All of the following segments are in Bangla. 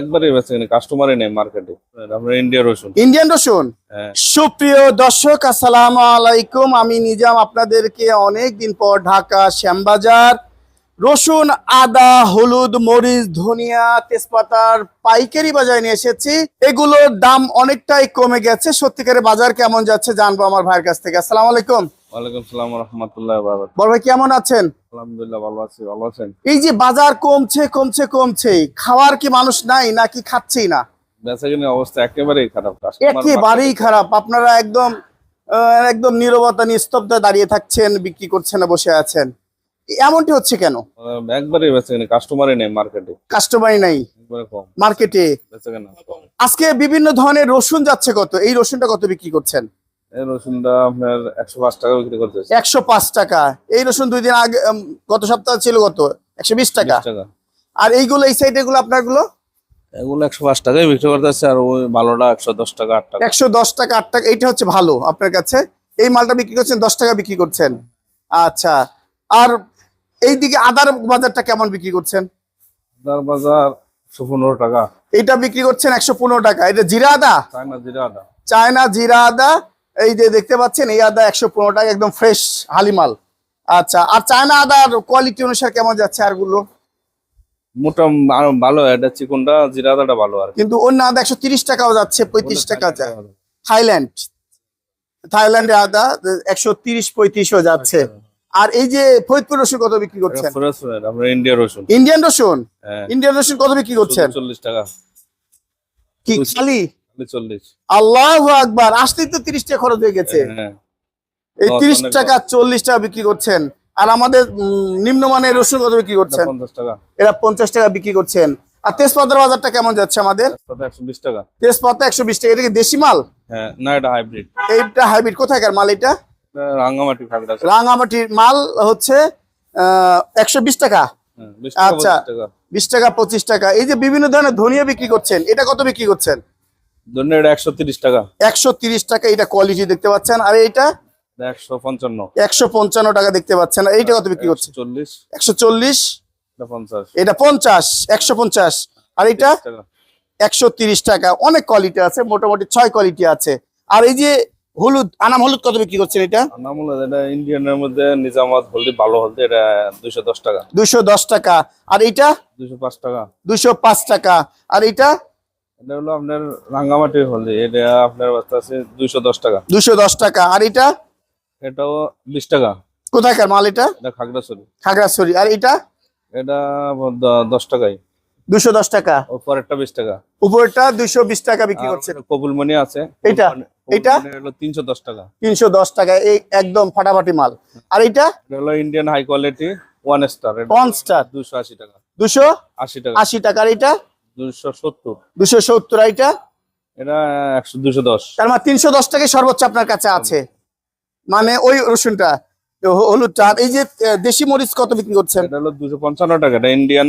একবারে বেঁচে কিনি কাস্টমারই নেই মার্কেটে আপনার ইন্ডিয়া রসুন। ইন্ডিয়ান রসুন? হ্যাঁ। সুপ্রিয় দর্শক আসসালামু আলাইকুম। আমি নিজাম আপনাদেরকে অনেক দিন পর ঢাকা শ্যামবাজার। রসুন আদা হলুদ মরিচ ধনিয়া তেজপাতার পাইকারি বাজারে নিয়ে এসেছি। এগুলোর দাম অনেকটাই কমে গেছে। সত্যিকারের বাজার কেমন যাচ্ছে জানব আমার ভাইয়ের কাছ থেকে। আসসালামু আলাইকুম। ওয়ালাইকুম সালাম রহমতুল্লাহ বড় ভাই কেমন আছেন? আলহামদুলিল্লাহ ভালো আছি ভালো আছেন? এই যে বাজার কমছে কমছে কমছে। খাওয়ার কি মানুষ নাই নাকি খাচ্ছেই না? বেঁচে অবস্থা একেবারেই খারাপ। একেবারেই খারাপ। আপনারা একদম একদম নীরবতা নিস্তব্ধ দাঁড়িয়ে থাকছেন বিক্রি করছেন না বসে আছেন। এমনটি হচ্ছে কেন? একবারে কাস্টমারই নেই মার্কেটে। কাস্টমারই নাই মার্কেটে। আজকে বিভিন্ন ধরনের রসুন যাচ্ছে কত? এই রসুনটা কত বিক্রি করছেন? রসুনটা আপনার একশো পাঁচ টাকা বিক্রি একশো পাঁচ টাকা। এই রসুন দুই দিন আগে গত সপ্তাহ ছিল কত? একশো বিশ টাকা। আর এইগুলো এই সাইডে গুলো আপনারগুলো এগুলো একশো পাঁচ টাকায় বিক্রি করতেছে আর ওই ভালোটা একশো দশ টাকা আট টাকা। একশো দশ টাকা আট টাকা এইটা হচ্ছে ভালো আপনার কাছে। এই মালটা বিক্রি করছেন দশ টাকা বিক্রি করছেন। আচ্ছা আর এইদিকে আদার বাজারটা কেমন বিক্রি করছেন? বাজার একশো পনেরো টাকা। এইটা বিক্রি করছেন একশো পনেরো টাকা। এটা জিরা আদা? চায়না জিরা আদা। চায়না জিরা আদা এই যে দেখতে পাচ্ছেন এই আদা একশো পনেরো টাকা একদম ফ্রেশ হালিমাল। আচ্ছা আর চায়না আদার কোয়ালিটি অনুসারে কেমন যাচ্ছে আরগুলো? ভালো এটা চিকনটা জিরা আদাটা ভালো আর। কিন্তু অন্য আদা একশো তিরিশ টাকাও যাচ্ছে পঁয়ত্রিশ টাকা থাইল্যান্ড। থাইল্যান্ডে আদা একশো তিরিশ পঁয়ত্রিশও যাচ্ছে। আর এই যে ফরিদপুর রসুন কত বিক্রি করছেন? ফ্রেশ ফ্রেশ আপনার ইন্ডিয়া রসুন। ইন্ডিয়ান রসুন? হ্যাঁ। ইন্ডিয়ান রসুন কত বিক্রি করছেন? চল্লিশ টাকা। কি খালি? আল্লাহ আকবার আসতেই তো তিরিশ টাকা খরচ হয়ে গেছে। হ্যাঁ এই তিরিশ টাকা চল্লিশ টাকা বিক্রি করছেন। আর আমাদের নিম্নমানের রসুন কত বিক্রি করছেন? পঞ্চাশ টাকা। এরা পঞ্চাশ টাকা বিক্রি করছেন। আর তেজপাতার বাজারটা কেমন যাচ্ছে আমাদের? তেজপাতা একশো বিশ টাকা। এটা কি দেশি মাল? হ্যাঁ না এটা হাইব্রিড এইটা হাইব্রিড কোথাকার মাল এটা রাঙামাটির মাল হচ্ছে একশো হ্যাঁ, বিশ টাকা, আচ্ছা। বিশ টাকা পঁচিশ টাকা। এই যে বিভিন্ন ধরনের ধনিয়া বিক্রি করছেন এটা কত বিক্রি করছেন? ধরুন এটা টাকা। একশো তিরিশ টাকা এটা কোয়ালিটি দেখতে পাচ্ছেন। আর এটা টাকা দেখতে পাচ্ছেন। আর এইটা কত বিক্রি চল্লিশ। এটা পঞ্চাশ। এটা পঞ্চাশ একশো পঞ্চাশ। আর এটা তিরিশ টাকা। অনেক কোয়ালিটি আছে মোটামুটি ছয় কোয়ালিটি আছে। আর এই যে হলুদ আনাম হলুদ কত বিক্রি করছেন এটা? এটা ইন্ডিয়ানের মধ্যে নিজামাবাদ হলদি ভালো হলদি এটা দুইশো দশ টাকা। দুইশো দশ টাকা। আর এইটা? দুইশো পাঁচ টাকা। দুইশো পাঁচ টাকা। আর এইটা? এটা হলো আপনার রাঙ্গামাটির হলদি। এটা আপনার বাস্তা আছে দুইশো দশ টাকা। দুইশো দশ টাকা। আর এটা? এটাও বিশ টাকা। কোথাকার মাল এটা? এটা খাগড়াছড়ি। খাগড়াছড়ি। আর এটা? এটা দশ টাকাই দুইশো দশ টাকা। ও পরেরটা বিশ টাকা। উপরটা দুইশো বিশ টাকা বিক্রি করছেন। কবুলমণি আছে। এটা? এটা? হলো তিনশো দশ টাকা। তিনশো দশ টাকা। এই একদম ফাটাফাটি মাল। আর এটা? হলো Indian high quality one star One star। দুশো আশি টাকা। দুশো আশি টাকা। আশি টাকা। আর এটা? দুশো সত্তর। দুশো সত্তর আর এটা এটা একশো দুশো দশ। তার মানে তিনশো দশ টাকায় সর্বোচ্চ আপনার কাছে আছে। মানে ওই রসুনটা হলুদটা এই যে দেশি মরিচ কত বিক্রি করছেন? এটা হলো দুশো পঞ্চান্ন টাকা এটা ইন্ডিয়ান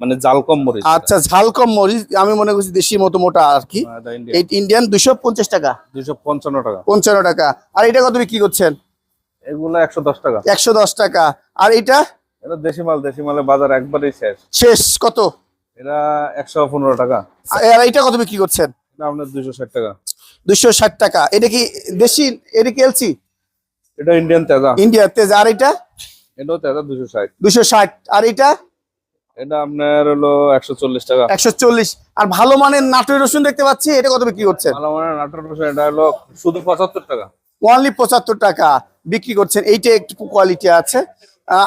মানে জাল কম মরিচ। আচ্ছা ঝাল কম মরিচ আমি মনে করছি দেশি মতো মোটা আর কি। হ্যাঁ, এই ইন্ডিয়ান দুশো পঞ্চাশ টাকা। দুশো পঞ্চান্ন টাকা। পঞ্চান্ন টাকা। আর এটা কত বিক্রি করছেন? এগুলো একশো দশ টাকা। একশো দশ টাকা। আর এটা? এটা দেশি মাল দেশি মালের বাজার একবারেই শেষ। শেষ কত? এটা একশো পনেরো টাকা। আর এটা কত বিক্রি করছেন? এটা আপনার দুশো ষাট টাকা। দুশো ষাট টাকা। এটা কি দেশি? এটা কি এলসি? এটা ইন্ডিয়ান তেজা ইন্ডিয়া তেজ আর এটা? এটাও তেজা দুশো ষাট। দুশো ষাট। আর এটা? এটা আপনার হলো একশো চল্লিশ টাকা। একশো চল্লিশ। আর ভালো মানের নাটোর রসুন দেখতে পাচ্ছি এটা কত বিক্রি করছেন? ভালো মানে নাটোর রসুন এটা হলো শুধু পঁচাত্তর টাকা। ওনলি পঁচাত্তর টাকা বিক্রি করছেন। এইটা একটু কোয়ালিটি আছে।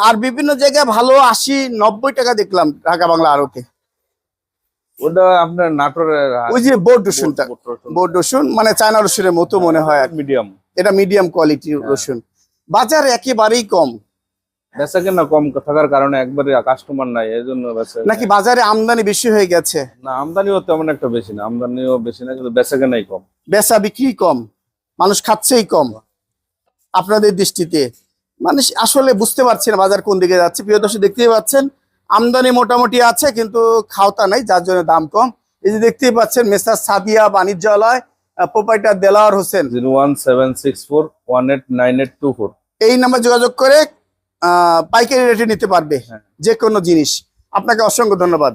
আর বিভিন্ন জায়গায় ভালো আশি নব্বই টাকা দেখলাম ঢাকা বাংলা আরতে ওটা আপনার নাটোরের ওই যে বোর্ড রসুনটা। বোর্ড রসুন। মানে চায়না রসুনের মতো মনে হয় মিডিয়াম। এটা মিডিয়াম কোয়ালিটির রসুন। বাজার একেবারেই কম। বেচা কেনা কম থাকার কারণে একবারে কাস্টমার নাই এই জন্য নাকি বাজারে আমদানি বেশি হয়ে গেছে? না আমদানিও তেমন একটা বেশি না আমদানিও বেশি না কিন্তু বেচা কেনাই কম। বেচা বিক্রি কম মানুষ খাচ্ছেই কম আপনাদের দৃষ্টিতে। মানুষ আসলে বুঝতে পারছে না বাজার কোন দিকে যাচ্ছে। প্রিয় দর্শক দেখতেই পাচ্ছেন আমদানি মোটামুটি আছে কিন্তু খাওতা নাই যার জন্য দাম কম। এই যে দেখতেই পাচ্ছেন মেসার সাদিয়া বাণিজ্যালয় প্রোপাইটার দেলাওয়ার হোসেন। এই নাম্বার যোগাযোগ করে আহ, পাইকারি রেটে নিতে পারবে হ্যাঁ। যে কোনো জিনিস। আপনাকে অসংখ্য ধন্যবাদ।